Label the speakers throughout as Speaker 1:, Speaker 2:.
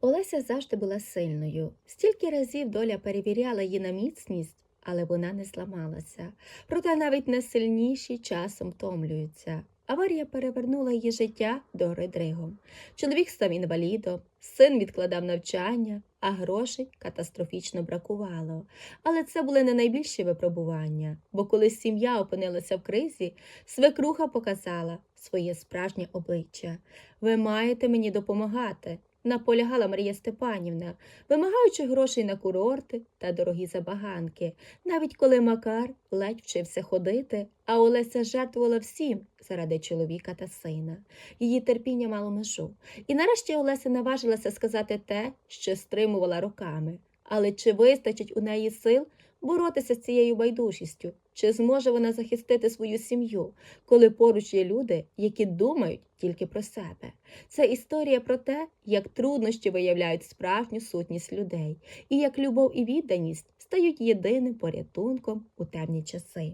Speaker 1: Олеся завжди була сильною. Стільки разів доля перевіряла її на міцність, але вона не зламалася. Проте навіть найсильніші часом втомлюються. Аварія перевернула її життя до гори дригом. Чоловік став інвалідом, син відкладав навчання, а грошей катастрофічно бракувало. Але це були не найбільші випробування, бо коли сім'я опинилася в кризі, свекруха показала своє справжнє обличчя. Ви маєте мені допомагати. Наполягала Марія Степанівна, вимагаючи грошей на курорти та дорогі забаганки, навіть коли Макар ледь вчився ходити, а Олеся жертвувала всім заради чоловіка та сина. Її терпіння мало межу. І нарешті Олеся наважилася сказати те, що стримувала роками. Але чи вистачить у неї сил боротися з цією байдужістю? Чи зможе вона захистити свою сім'ю, коли поруч є люди, які думають тільки про себе? Це історія про те, як труднощі виявляють справжню сутність людей, і як любов і відданість стають єдиним порятунком у темні часи.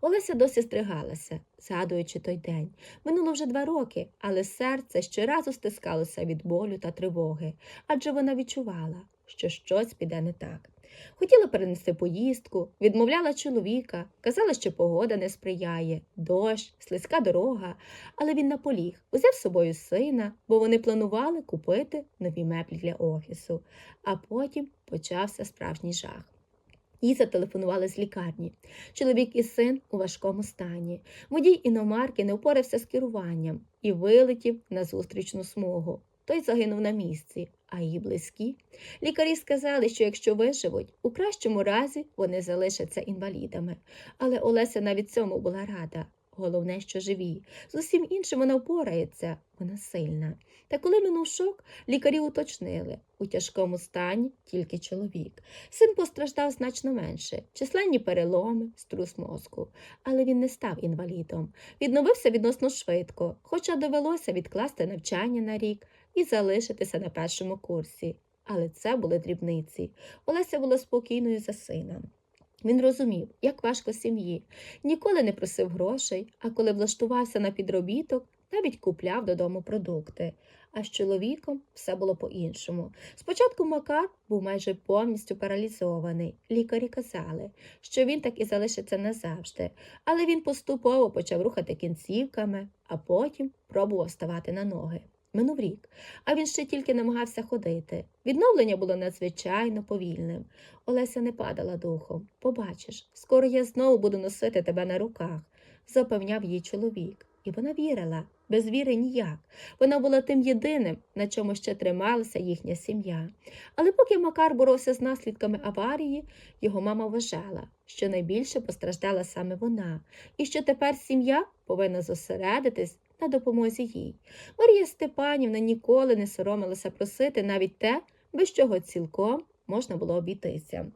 Speaker 1: Олеся досі стригалася, згадуючи той день. Минуло вже два роки, але серце щоразу стискалося від болю та тривоги, адже вона відчувала, що щось піде не так. Хотіла перенести поїздку, відмовляла чоловіка, казала, що погода не сприяє, дощ, слизька дорога, але він наполіг, узяв з собою сина, бо вони планували купити нові меблі для офісу. А потім почався справжній жах. Їй зателефонували з лікарні. Чоловік і син у важкому стані. Водій іномарки не впорався з керуванням і вилетів на зустрічну смугу. Той загинув на місці, а її близькі. Лікарі сказали, що якщо виживуть, у кращому разі вони залишаться інвалідами. Але Олеся навіть цьому була рада. Головне, що живі. З усім іншим вона впорається, вона сильна. Та коли минув шок, лікарі уточнили у тяжкому стані тільки чоловік. Син постраждав значно менше, численні переломи, струс мозку. Але він не став інвалідом. Відновився відносно швидко, хоча довелося відкласти навчання на рік і залишитися на першому курсі. Але це були дрібниці. Олеся була спокійною за сина. Він розумів, як важко сім'ї, ніколи не просив грошей, а коли влаштувався на підробіток, навіть купляв додому продукти. А з чоловіком все було по-іншому. Спочатку Макар був майже повністю паралізований. Лікарі казали, що він так і залишиться назавжди, але він поступово почав рухати кінцівками, а потім пробував ставати на ноги. Минув рік, а він ще тільки намагався ходити. Відновлення було надзвичайно повільним. Олеся не падала духом. Побачиш, скоро я знову буду носити тебе на руках, запевняв їй чоловік. І вона вірила, без віри ніяк. Вона була тим єдиним, на чому ще трималася їхня сім'я. Але поки Макар боровся з наслідками аварії, його мама вважала, що найбільше постраждала саме вона, і що тепер сім'я повинна зосередитись на допомозі їй. Марія Степанівна ніколи не соромилася просити навіть те, без чого цілком можна було обійтися.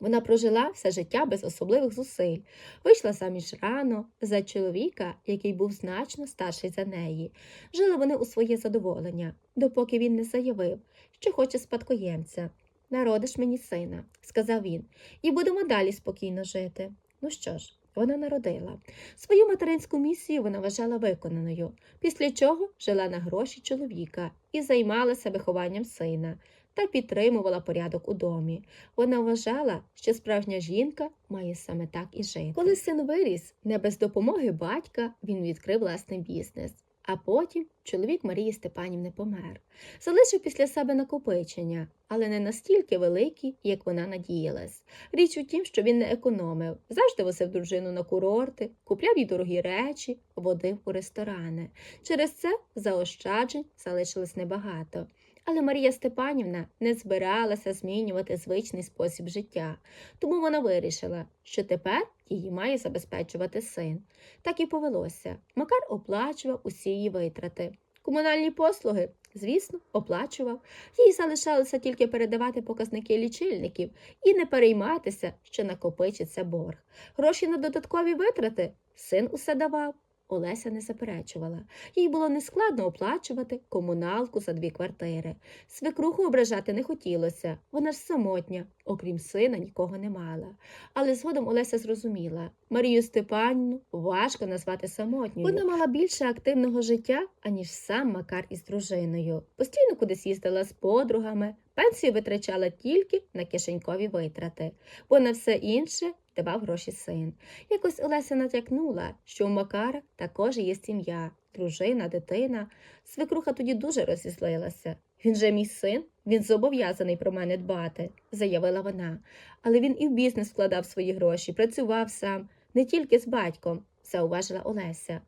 Speaker 1: Вона прожила все життя без особливих зусиль, вийшла заміж рано за чоловіка, який був значно старший за неї. Жили вони у своє задоволення, допоки він не заявив, що хоче спадкоємця. Народиш мені сина, сказав він, і будемо далі спокійно жити. Ну що ж, вона народила. Свою материнську місію вона вважала виконаною, після чого жила на гроші чоловіка і займалася вихованням сина та підтримувала порядок у домі. Вона вважала, що справжня жінка має саме так і жити. Коли син виріс, не без допомоги батька він відкрив власний бізнес. А потім чоловік Марії Степанівни помер. Залишив після себе накопичення, але не настільки великі, як вона надіялась. Річ у тім, що він не економив, завжди возив дружину на курорти, купляв їй дорогі речі, водив у ресторани. Через це заощаджень залишилось небагато. Але Марія Степанівна не збиралася змінювати звичний спосіб життя, тому вона вирішила, що тепер її має забезпечувати син. Так і повелося. Макар оплачував усі її витрати. Комунальні послуги, звісно, оплачував. Їй залишалося тільки передавати показники лічильників і не перейматися, що накопичиться борг. Гроші на додаткові витрати син усе давав. Олеся не заперечувала. Їй було нескладно оплачувати комуналку за дві квартири. Свекруху ображати не хотілося, вона ж самотня, окрім сина, нікого не мала. Але згодом Олеся зрозуміла, Марію Степанівну важко назвати самотньою. Вона мала більше активного життя, аніж сам Макар із дружиною. Постійно кудись їздила з подругами, пенсію витрачала тільки на кишенькові витрати, бо на все інше давав гроші син. Якось Олеся натякнула, що у Макара також є сім'я, дружина, дитина. Свекруха тоді дуже розізлилася. Він же мій син, він зобов'язаний про мене дбати, заявила вона. Але він і в бізнес вкладав свої гроші, працював сам, не тільки з батьком, зауважила Олеся.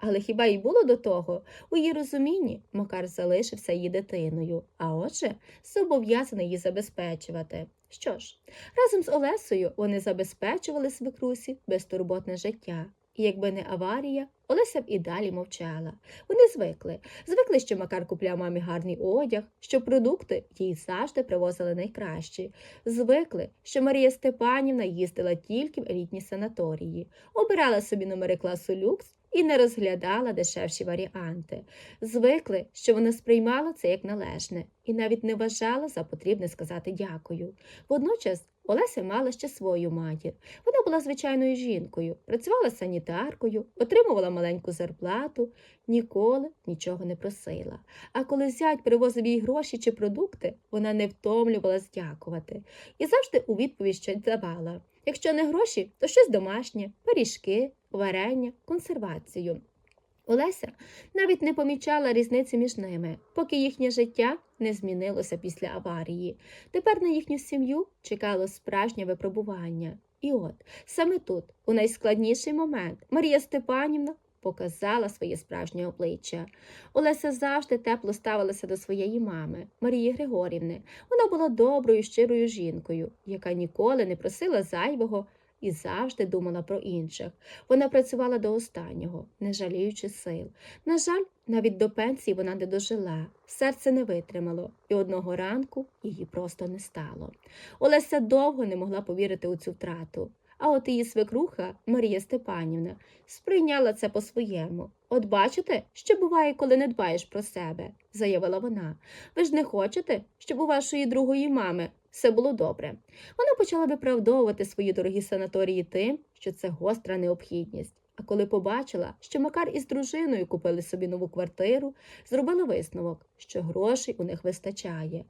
Speaker 1: Але хіба й було до того? У її розумінні Макар залишився її дитиною, а отже, зобов'язаний її забезпечувати. Що ж, разом з Олесою вони забезпечували свекрусі безтурботне життя. І якби не аварія, Олеся б і далі мовчала. Вони звикли. Звикли, що Макар купляв мамі гарний одяг, що продукти їй завжди привозили найкращі. Звикли, що Марія Степанівна їздила тільки в елітні санаторії, обирала собі номери класу люкс і не розглядала дешевші варіанти. Звикли, що вона сприймала це як належне і навіть не вважала за потрібне сказати дякую. Водночас Олеся мала ще свою матір. Вона була звичайною жінкою, працювала санітаркою, отримувала маленьку зарплату, ніколи нічого не просила. А коли зять привозив їй гроші чи продукти, вона не втомлювалась дякувати і завжди у відповідь щось давала. Якщо не гроші, то щось домашнє, пиріжки, варення, консервацію. Олеся навіть не помічала різниці між ними, поки їхнє життя не змінилося після аварії. Тепер на їхню сім'ю чекало справжнє випробування. І от саме тут, у найскладніший момент, Марія Степанівна показала своє справжнє обличчя. Олеся завжди тепло ставилася до своєї мами, Марії Григорівни. Вона була доброю, щирою жінкою, яка ніколи не просила зайвого і завжди думала про інших. Вона працювала до останнього, не жаліючи сил. На жаль, навіть до пенсії вона не дожила, серце не витримало, і одного ранку її просто не стало. Олеся довго не могла повірити у цю втрату. А от її свекруха Марія Степанівна сприйняла це по-своєму. От бачите, що буває, коли не дбаєш про себе, заявила вона. Ви ж не хочете, щоб у вашої другої мами все було добре. Вона почала виправдовувати свої дорогі санаторії тим, що це гостра необхідність. А коли побачила, що Макар із дружиною купили собі нову квартиру, зробила висновок, що грошей у них вистачає.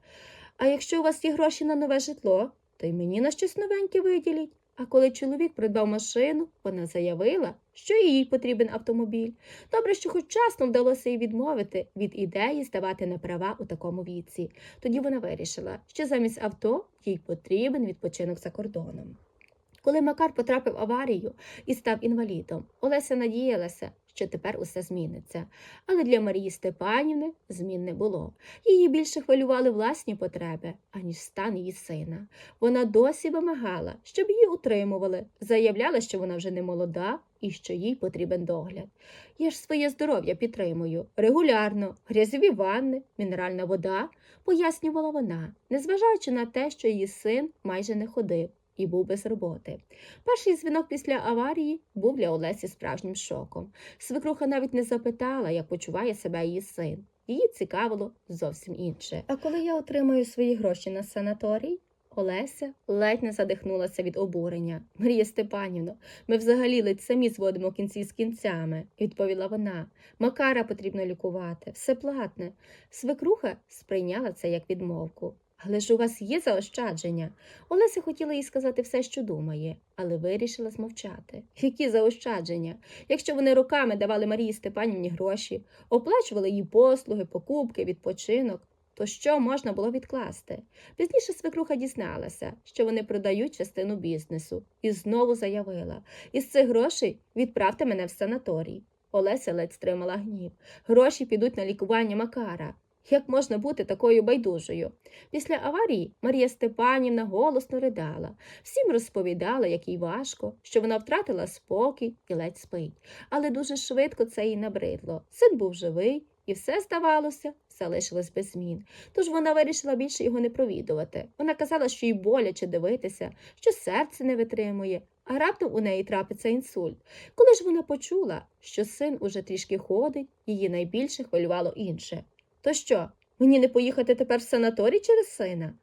Speaker 1: А якщо у вас є гроші на нове житло, то й мені на щось новеньке виділіть. А коли чоловік придбав машину, вона заявила, що їй потрібен автомобіль. Добре, що хоч часно вдалося їй відмовити від ідеї здавати на права у такому віці. Тоді вона вирішила, що замість авто їй потрібен відпочинок за кордоном. Коли Макар потрапив в аварію і став інвалідом, Олеся надіялася, що тепер усе зміниться. Але для Марії Степанівни змін не було. Її більше хвилювали власні потреби, аніж стан її сина. Вона досі вимагала, щоб її утримували, заявляла, що вона вже не молода і що їй потрібен догляд. Я ж своє здоров'я підтримую регулярно, грязьові ванни, мінеральна вода, пояснювала вона, незважаючи на те, що її син майже не ходив і був без роботи. Перший дзвінок після аварії був для Олесі справжнім шоком. Свекруха навіть не запитала, як почуває себе її син. Її цікавило зовсім інше. А коли я отримаю свої гроші на санаторій, Олеся ледь не задихнулася від обурення. Марія Степанівно, ми взагалі ледь самі зводимо кінці з кінцями, відповіла вона. Макара потрібно лікувати, все платне. Свекруха сприйняла це як відмовку. Але ж у вас є заощадження. Олеся хотіла їй сказати все, що думає, але вирішила змовчати. Які заощадження? Якщо вони роками давали Марії Степанівні гроші, оплачували їй послуги, покупки, відпочинок, то що можна було відкласти? Пізніше свекруха дізналася, що вони продають частину бізнесу, і знову заявила: із цих грошей відправте мене в санаторій. Олеся ледь стримала гнів. Гроші підуть на лікування Макара. Як можна бути такою байдужою? Після аварії Марія Степанівна голосно ридала, всім розповідала, як їй важко, що вона втратила спокій і ледь спить. Але дуже швидко це їй набридло. Син був живий, і все, здавалося, залишилось без змін. Тож вона вирішила більше його не провідувати. Вона казала, що їй боляче дивитися, що серце не витримує, а раптом у неї трапиться інсульт. Коли ж вона почула, що син уже трішки ходить, її найбільше хвилювало інше. То що, мені не поїхати тепер в санаторій через сина?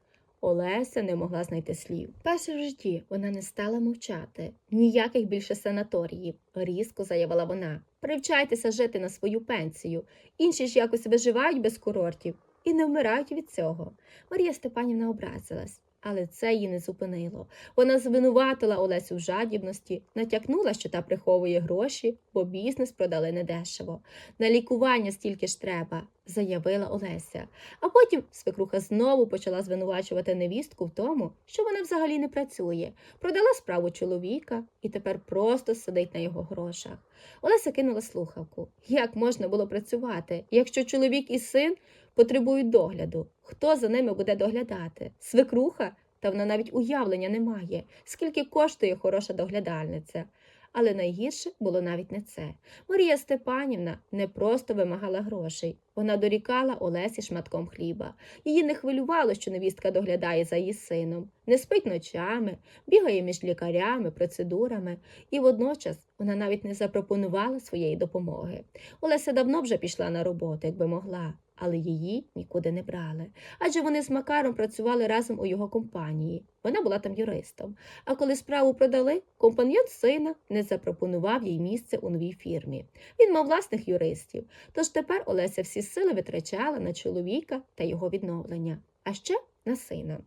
Speaker 1: Олеся не могла знайти слів. Перше в житті вона не стала мовчати. Ніяких більше санаторіїв, різко заявила вона. Привчайтеся жити на свою пенсію. Інші ж якось виживають без курортів і не вмирають від цього. Марія Степанівна образилась. Але це її не зупинило. Вона звинуватила Олесю в жадібності, натякнула, що та приховує гроші, бо бізнес продали недешево. На лікування стільки ж треба, заявила Олеся. А потім свекруха знову почала звинувачувати невістку в тому, що вона взагалі не працює, продала справу чоловіка і тепер просто сидить на його грошах. Олеся кинула слухавку. Як можна було працювати, якщо чоловік і син потребують догляду? Хто за ними буде доглядати? Свекруха? Та вона навіть уявлення не має, скільки коштує хороша доглядальниця. Але найгірше було навіть не це. Марія Степанівна не просто вимагала грошей, вона дорікала Олесі шматком хліба. Її не хвилювало, що невістка доглядає за її сином, не спить ночами, бігає між лікарями, процедурами, і водночас вона навіть не запропонувала своєї допомоги. Олеся давно вже пішла на роботу, якби могла, але її нікуди не брали. Адже вони з Макаром працювали разом у його компанії. Вона була там юристом. А коли справу продали, компаньйон сина не запропонував їй місце у новій фірмі. Він мав власних юристів. Тож тепер Олеся всі сили витрачала на чоловіка та його відновлення, а ще на сина.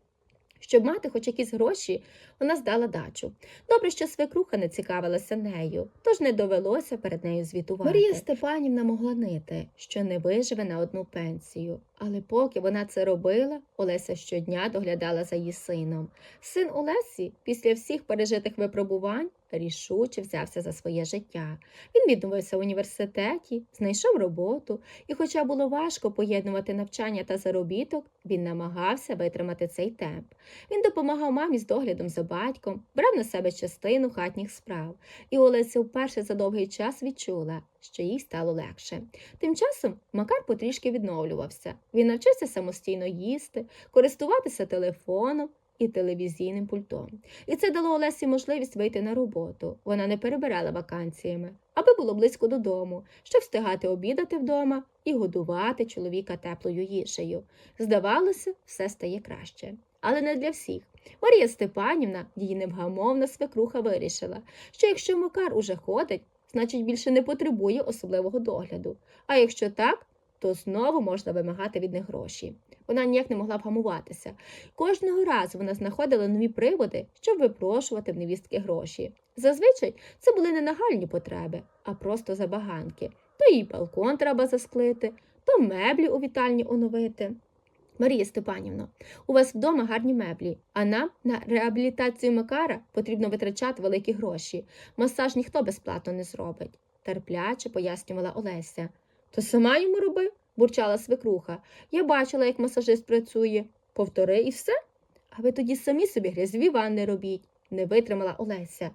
Speaker 1: Щоб мати хоч якісь гроші, вона здала дачу. Добре, що свекруха не цікавилася нею, тож не довелося перед нею звітувати. Марія Степанівна могла нити, що не виживе на одну пенсію. Але поки вона це робила, Олеся щодня доглядала за її сином. Син Олесі, після всіх пережитих випробувань, рішуче взявся за своє життя. Він відновився в університеті, знайшов роботу, і, хоча було важко поєднувати навчання та заробіток, він намагався витримати цей темп. Він допомагав мамі з доглядом за батьком, брав на себе частину хатніх справ, і Олеся вперше за довгий час відчула, що їй стало легше. Тим часом Макар потрішки відновлювався. Він навчився самостійно їсти, користуватися телефоном і телевізійним пультом. І це дало Олесі можливість вийти на роботу. Вона не перебирала вакансіями, аби було близько додому, щоб встигати обідати вдома і годувати чоловіка теплою їжею. Здавалося, все стає краще. Але не для всіх. Марія Степанівна, її невгамовна свекруха, вирішила, що якщо Макар уже ходить, значить більше не потребує особливого догляду. А якщо так, то знову можна вимагати від них гроші. Вона ніяк не могла вгамуватися. Кожного разу вона знаходила нові приводи, щоб випрошувати в невістки гроші. Зазвичай це були не нагальні потреби, а просто забаганки. То їй балкон треба засклити, то меблі у вітальні оновити. Марія Степанівна, у вас вдома гарні меблі, а нам на реабілітацію Макара потрібно витрачати великі гроші. Масаж ніхто безплатно не зробить, терпляче пояснювала Олеся. То сама йому роби, бурчала свекруха. Я бачила, як масажист працює. Повтори і все. А ви тоді самі собі грязьові ванни робіть, не витримала Олеся.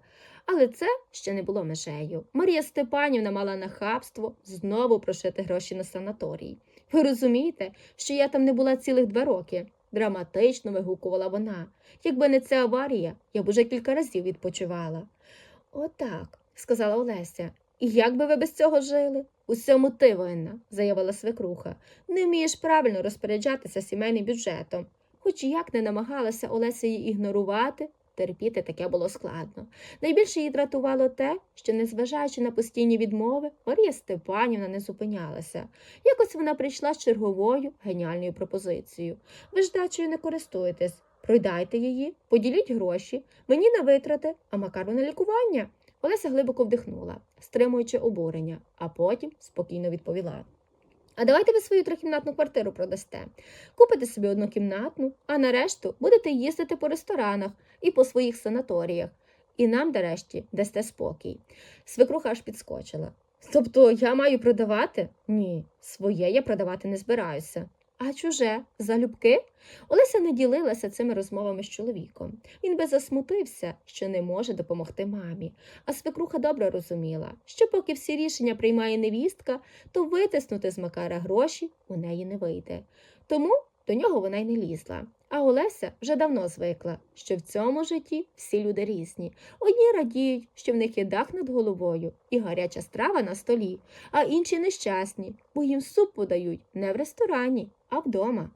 Speaker 1: Але це ще не було межею. Марія Степанівна мала нахабство знову прошити гроші на санаторій. Ви розумієте, що я там не була цілих два роки? Драматично вигукувала вона. Якби не ця аварія, я б уже кілька разів відпочивала. Отак, сказала Олеся. І як би ви без цього жили? Усьому ти винна, заявила свекруха. Не вмієш правильно розпоряджатися сімейним бюджетом. Хоч як не намагалася Олеся її ігнорувати, терпіти таке було складно. Найбільше її дратувало те, що, незважаючи на постійні відмови, Марія Степанівна не зупинялася. Якось вона прийшла з черговою геніальною пропозицією. Ви ж дачею не користуєтесь. Пройдайте її, поділіть гроші, мені на витрати, а Макару на лікування. Олеся глибоко вдихнула, стримуючи обурення, а потім спокійно відповіла. А давайте ви свою трикімнатну квартиру продасте. Купите собі однокімнатну, а нарешту будете їздити по ресторанах і по своїх санаторіях. І нам, нарешті, дасте спокій. Свекруха аж підскочила. Тобто я маю продавати? Ні, своє я продавати не збираюся. А чуже, залюбки? Олеся не ділилася цими розмовами з чоловіком. Він би засмутився, що не може допомогти мамі. А свекруха добре розуміла, що поки всі рішення приймає невістка, то витиснути з Макара гроші у неї не вийде. Тому до нього вона й не лізла. А Олеся вже давно звикла, що в цьому житті всі люди різні. Одні радіють, що в них є дах над головою і гаряча страва на столі, а інші нещасні, бо їм суп подають не в ресторані, а вдома.